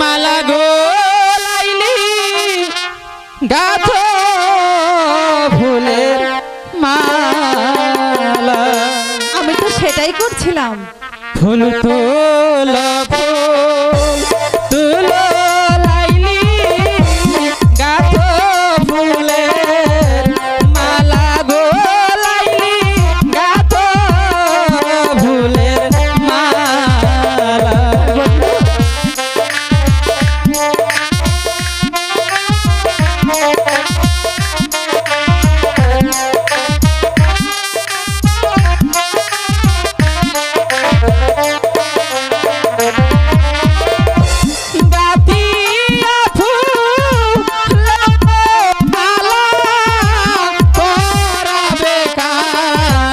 মালা গো লাইনি গাথ ফুলের মালা। আমি তো সেটাই করছিলাম। ফুল তোলা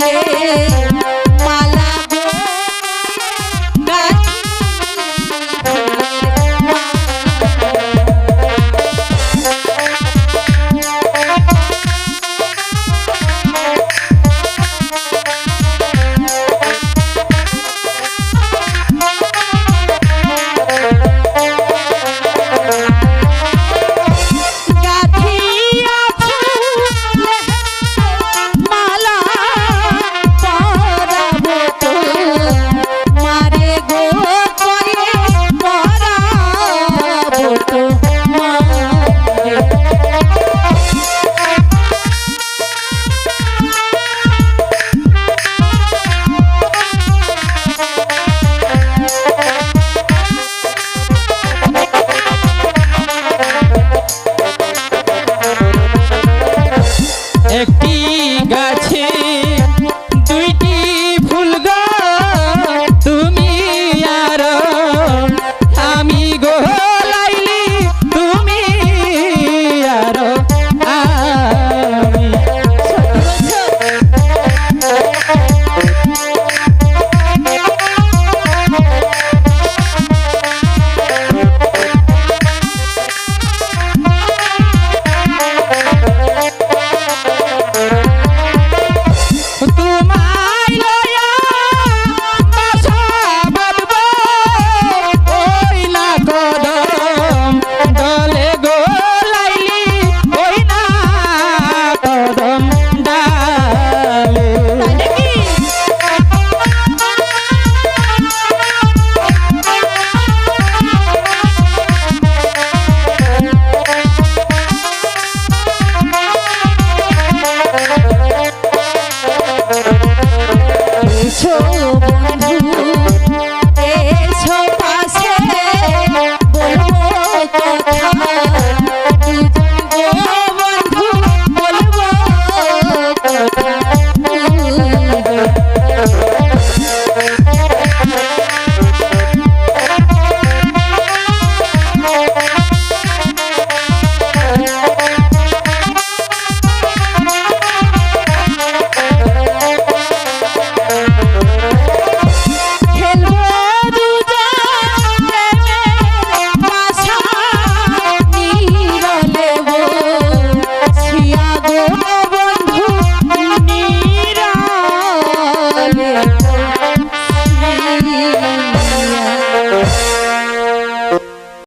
ভুলে